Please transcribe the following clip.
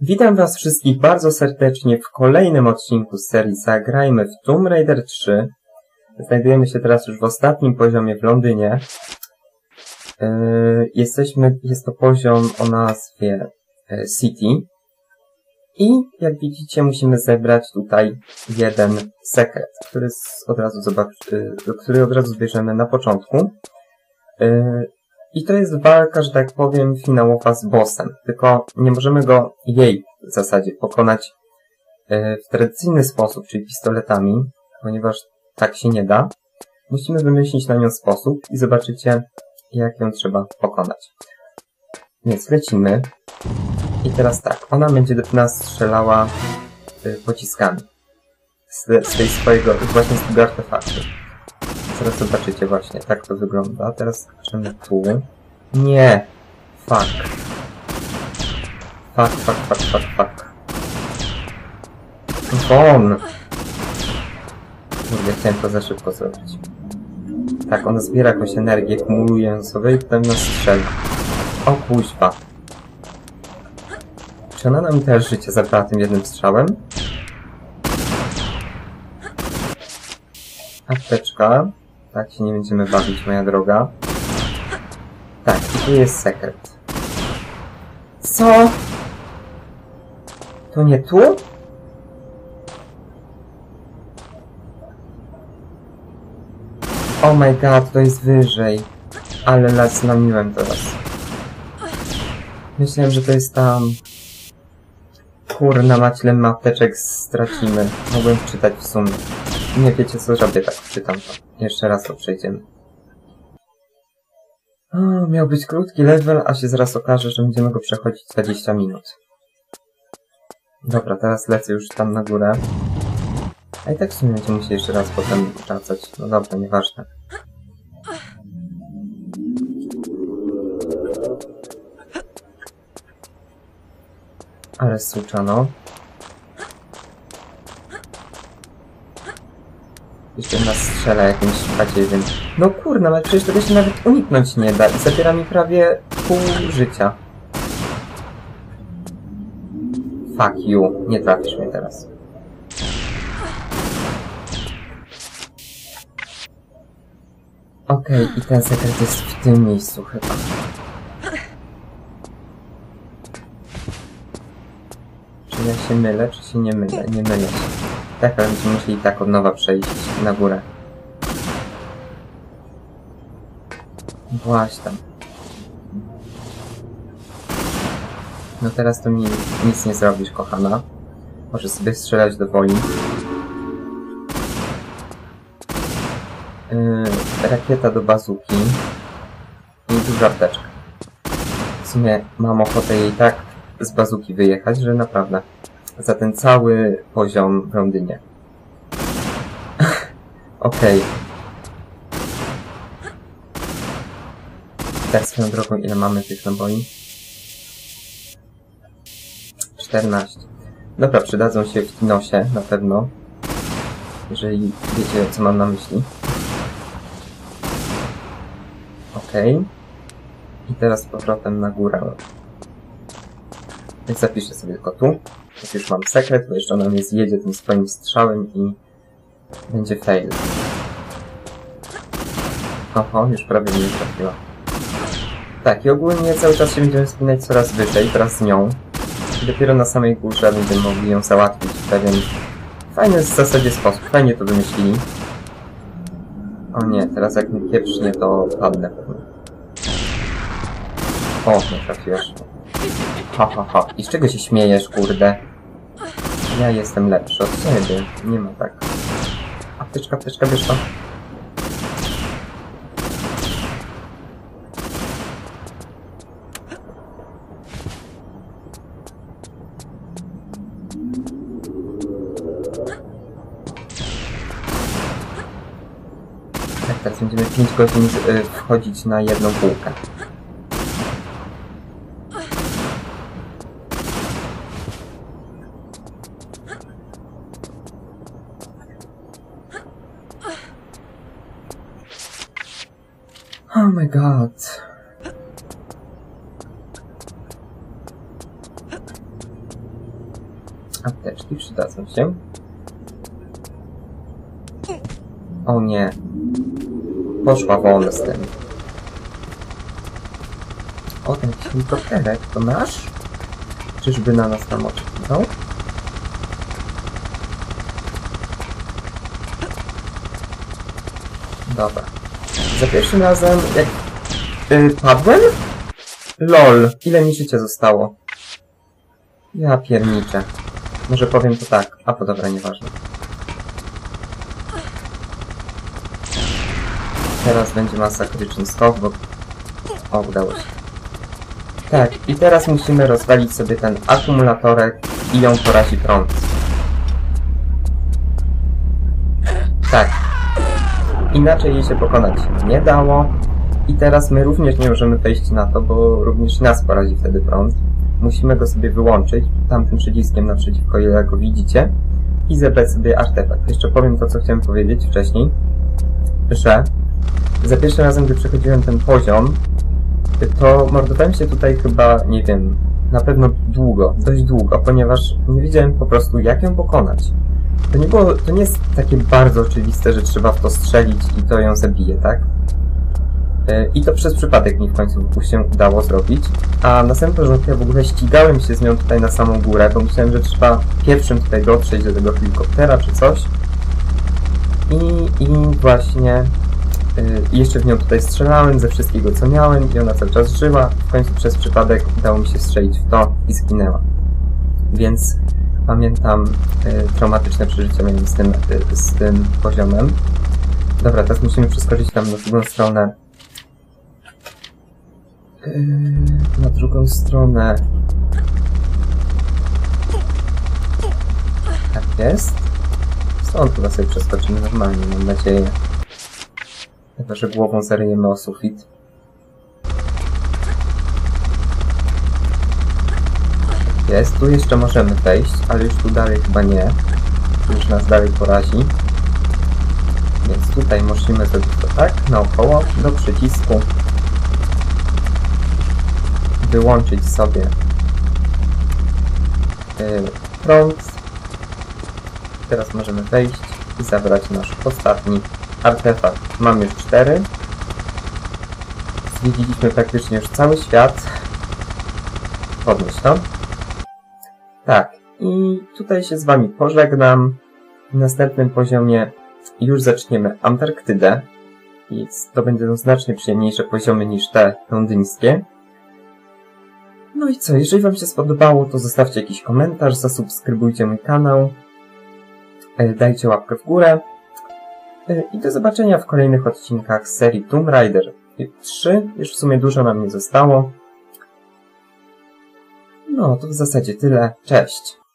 Witam Was wszystkich bardzo serdecznie w kolejnym odcinku z serii Zagrajmy w Tomb Raider 3. Znajdujemy się teraz już w ostatnim poziomie w Londynie. Yy, jesteśmy, jest to poziom o nazwie yy, City. I jak widzicie musimy zebrać tutaj jeden sekret, który od razu zobacz, yy, który od razu zbierzemy na początku. I to jest walka, że tak powiem, finałowa z bossem. Tylko nie możemy go jej w zasadzie pokonać e, w tradycyjny sposób, czyli pistoletami, ponieważ tak się nie da. Musimy wymyślić na nią sposób i zobaczycie, jak ją trzeba pokonać. Więc lecimy. I teraz tak, ona będzie do nas strzelała e, pociskami. Z, z tej swojego, właśnie z tego artefaktu. Zaraz zobaczycie właśnie, tak to wygląda. Teraz skaczemy tu. Nie! Fuck. Fuck, fuck, fuck, fuck, fuck. Won! Kurde, chciałem to za szybko zrobić. Tak, ona zbiera jakąś energię, kumuluje ją sobie i potem nas strzela. O kuźwa. Czy ona nam też życie zabrała tym jednym strzałem? Apteczka. Tak się nie będziemy bawić, moja droga. Tak, tu jest sekret. Co? To nie tu? Oh my god, to jest wyżej. Ale las znamiłem teraz. Myślałem, że to jest tam. Kurna, mać ile mapeczek stracimy. Mogłem wczytać w sumie. Nie wiecie co zrobię, tak wczytam to. Jeszcze raz to przejdziemy. O, miał być krótki level, a się zaraz okaże, że będziemy go przechodzić 20 minut. Dobra, teraz lecę już tam na górę. A i tak w sumie będziemy musieli jeszcze raz potem wracać. No dobra, nieważne. Ale suczano. Jeszcze nas strzela jakimś badziewiem. No kurna, ale przecież tego się nawet uniknąć nie da i zabiera mi prawie pół życia. Fuck you, nie trafisz mnie teraz. Okej, okay, i ten sekret jest w tym miejscu chyba. Czy ja się mylę, czy się nie mylę? Nie mylę się. Tak, ale będziemy musieli tak od nowa przejść na górę. Właśnie. No teraz to mi nic nie zrobisz, kochana. Możesz sobie strzelać do woli. Yy, rakieta do bazuki. I duża apteczka. W sumie mam ochotę jej tak z bazuki wyjechać, że naprawdę za ten cały poziom w Londynie. Okej. Okay. Tak swoją drogą, ile mamy tych naboi? 14. Dobra, przydadzą się w Kinosie, na pewno. Jeżeli wiecie, co mam na myśli. Okej. Okay. I teraz z powrotem na górę. Więc zapiszę sobie tylko tu. Jak już mam sekret, bo jeszcze ona mnie zjedzie tym swoim strzałem i będzie fail. Oho, już prawie mnie trafiła. Tak, i ogólnie cały czas się będziemy wspinać coraz wyżej, teraz z nią. I dopiero na samej górze będziemy mogli ją załatwić w pewien fajny w zasadzie sposób. Fajnie to wymyślili. O nie, teraz jak mi pieprznie, to padnę pewnie. O, nie trafiłeś. Ha, ha, ha. I z czego się śmiejesz, kurde? Ja jestem lepszy od ciebie. Nie ma tak. Apteczka, apteczka, to? Tak, teraz będziemy 5 godzin y, wchodzić na jedną półkę. Oh my god. Apteczki przydadzą się. O nie. Poszła wolno z tym. O, ten helikopterek, to nasz? Czyżby na nas tam oczekiwał? Dobra. Za pierwszym razem, jak... Yy, padłem? LOL, ile mi życia zostało? Ja pierniczę. Może powiem to tak, a to dobra, nieważne. Teraz będzie masakryczny skok, bo... O, udało się. Tak, i teraz musimy rozwalić sobie ten akumulatorek i ją porazi prąd. Tak. Inaczej jej się pokonać nie dało. I teraz my również nie możemy wejść na to, bo również nas porazi wtedy prąd. Musimy go sobie wyłączyć, tamtym przyciskiem naprzeciwko, jak go widzicie, i zebrać sobie artefakt. Jeszcze powiem to, co chciałem powiedzieć wcześniej, że za pierwszym razem, gdy przechodziłem ten poziom, to mordowałem się tutaj chyba, nie wiem, na pewno długo, dość długo, ponieważ nie wiedziałem po prostu, jak ją pokonać. To nie było, to nie jest takie bardzo oczywiste, że trzeba w to strzelić i to ją zabije, tak? E, I to przez przypadek mi w końcu się udało zrobić. A na samym ja w ogóle ścigałem się z nią tutaj na samą górę, bo myślałem, że trzeba pierwszym tutaj dotrzeć do tego helikoptera czy coś. I, i właśnie i jeszcze w nią tutaj strzelałem ze wszystkiego co miałem i ona cały czas żyła. W końcu przez przypadek udało mi się strzelić w to i zginęła. Więc pamiętam y, traumatyczne przeżycia miałem z tym, y, z tym poziomem. Dobra, teraz musimy przeskoczyć tam na drugą stronę. Y, na drugą stronę. Tak jest. Stąd chyba sobie przeskoczymy normalnie, mam nadzieję. Chyba, że głową zaryjemy o sufit. Jest, tu jeszcze możemy wejść, ale już tu dalej chyba nie. Już nas dalej porazi. Więc tutaj musimy zrobić to tak, naokoło, do przycisku. Wyłączyć sobie yy, prąd. Teraz możemy wejść i zabrać nasz ostatni artefakt. Mam już cztery. Zwiedziliśmy praktycznie już cały świat. Podnieś to. Tak. I tutaj się z Wami pożegnam. W następnym poziomie już zaczniemy Antarktydę. I to będą znacznie przyjemniejsze poziomy niż te londyńskie. No i co, jeżeli Wam się spodobało, to zostawcie jakiś komentarz, zasubskrybujcie mój kanał, e, dajcie łapkę w górę. E, I do zobaczenia w kolejnych odcinkach serii Tomb Raider 3. Już w sumie dużo nam nie zostało. No, to w zasadzie tyle. Cześć!